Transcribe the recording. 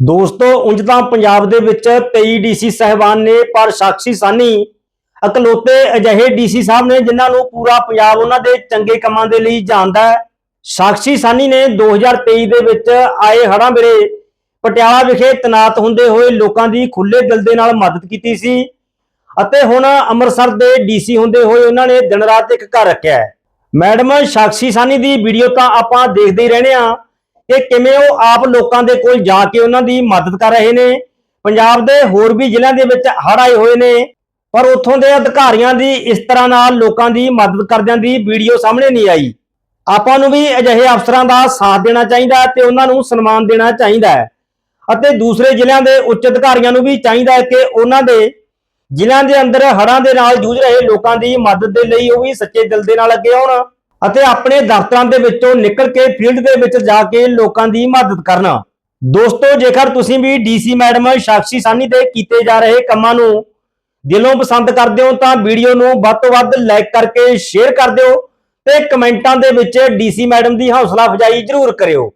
ਦੋਸਤੋ, ਉਂਝ ਤਾਂ ਪੰਜਾਬ ਦੇ ਵਿੱਚ 23 ਡੀਸੀ ਸਹਿਬਾਨ ਨੇ, ਪਰ ਸਾਖੀ ਸਾਨੀ ਇਕਲੌਤੇ ਅਜਿਹੇ ਡੀਸੀ ਸਾਹਿਬ ਨੇ ਜਿਨ੍ਹਾਂ ਨੂੰ ਪੂਰਾ ਪੰਜਾਬ ਉਹਨਾਂ ਦੇ ਚੰਗੇ ਕੰਮਾਂ ਦੇ ਲਈ ਜਾਣਦਾ ਹੈ। ਸਾਖੀ ਸਾਨੀ ਨੇ 2023 ਦੇ ਵਿੱਚ ਆਏ ਹੜ੍ਹਾਂ ਵੇਲੇ ਪਟਿਆਲਾ ਵਿਖੇ ਤਨਾਤ ਹੁੰਦੇ ਹੋਏ ਲੋਕਾਂ ਦੀ ਖੁੱਲੇ ਦਿਲ ਦੇ ਨਾਲ ਮਦਦ ਕੀਤੀ ਸੀ ਅਤੇ ਹੁਣ ਅੰਮ੍ਰਿਤਸਰ ਦੇ ਡੀਸੀ ਹੁੰਦੇ ਹੋਏ ਉਹਨਾਂ ਨੇ ਦਿਨ ਰਾਤ ਇੱਕ ਘਰ ਰੱਖਿਆ ਹੈ। ਮੈਡਮ ਸਾਖੀ ਸਾਨੀ ਦੀ ਵੀਡੀਓ ਤਾਂ ਆਪਾਂ ਦੇਖਦੇ ਹੀ ਰਹਿੰਦੇ ਆ ਕਿ ਕਿਵੇਂ ਉਹ ਆਪ ਲੋਕਾਂ ਦੇ ਕੋਲ ਜਾ ਕੇ ਉਹਨਾਂ ਦੀ ਮਦਦ ਕਰ ਰਹੇ ਨੇ? ਪੰਜਾਬ ਦੇ ਹੋਰ ਵੀ ਜ਼ਿਲ੍ਹਿਆਂ ਦੇ ਵਿੱਚ ਹੜ੍ਹ ਆਏ ਹੋਏ ਨੇ, ਪਰ ਉੱਥੋਂ ਦੇ ਅਧਿਕਾਰੀਆਂ ਦੀ ਇਸ ਤਰ੍ਹਾਂ ਨਾਲ ਲੋਕਾਂ ਦੀ ਮਦਦ ਕਰਦਿਆਂ ਦੀ ਵੀਡੀਓ ਸਾਹਮਣੇ ਨਹੀਂ ਆਈ। ਆਪਾਂ ਨੂੰ ਵੀ ਅਜਿਹੇ ਅਫਸਰਾਂ ਦਾ ਸਾਥ ਦੇਣਾ ਚਾਹੀਦਾ ਹੈ ਤੇ ਉਹਨਾਂ ਨੂੰ ਸਨਮਾਨ ਦੇਣਾ ਚਾਹੀਦਾ ਹੈ। ਅਤੇ ਦੂਸਰੇ ਜ਼ਿਲ੍ਹਿਆਂ ਦੇ ਉੱਚ ਅਧਿਕਾਰੀਆਂ ਨੂੰ ਵੀ ਚਾਹੀਦਾ ਹੈ ਕਿ ਉਹਨਾਂ ਦੇ ਜ਼ਿਲ੍ਹਿਆਂ ਦੇ ਅੰਦਰ ਹੜ੍ਹਾਂ ਦੇ ਨਾਲ ਜੂਝ ਰਹੇ ਲੋਕਾਂ ਦੀ ਮਦਦ ਦੇ ਲਈ ਉਹ ਵੀ ਸੱਚੇ ਦਿਲ ਦੇ ਨਾਲ ਅੱਗੇ ਆਉਣ। ਅਤੇ ਆਪਣੇ ਦਫ਼ਤਰਾਂ ਦੇ ਵਿੱਚੋਂ ਨਿਕਲ ਕੇ ਫੀਲਡ ਦੇ ਵਿੱਚ ਜਾ ਕੇ ਲੋਕਾਂ ਦੀ ਮਦਦ ਕਰਨਾ। ਦੋਸਤੋ, ਜੇਕਰ ਤੁਸੀਂ ਵੀ ਡੀਸੀ ਮੈਡਮ ਸਾਕਸ਼ੀ ਸਾਨੀ ਦੇ ਕੀਤੇ ਜਾ ਰਹੇ ਕੰਮਾਂ ਨੂੰ ਦਿਲੋਂ ਪਸੰਦ ਕਰਦੇ ਹੋ, ਤਾਂ ਵੀਡੀਓ ਨੂੰ ਵੱਧ ਤੋਂ ਵੱਧ ਲਾਈਕ ਕਰਕੇ ਸ਼ੇਅਰ ਕਰ ਦਿਓ ਤੇ ਕਮੈਂਟਾਂ ਦੇ ਵਿੱਚ ਡੀਸੀ ਮੈਡਮ ਦੀ ਹੌਸਲਾ ਅਫਜ਼ਾਈ ਜ਼ਰੂਰ ਕਰਿਓ।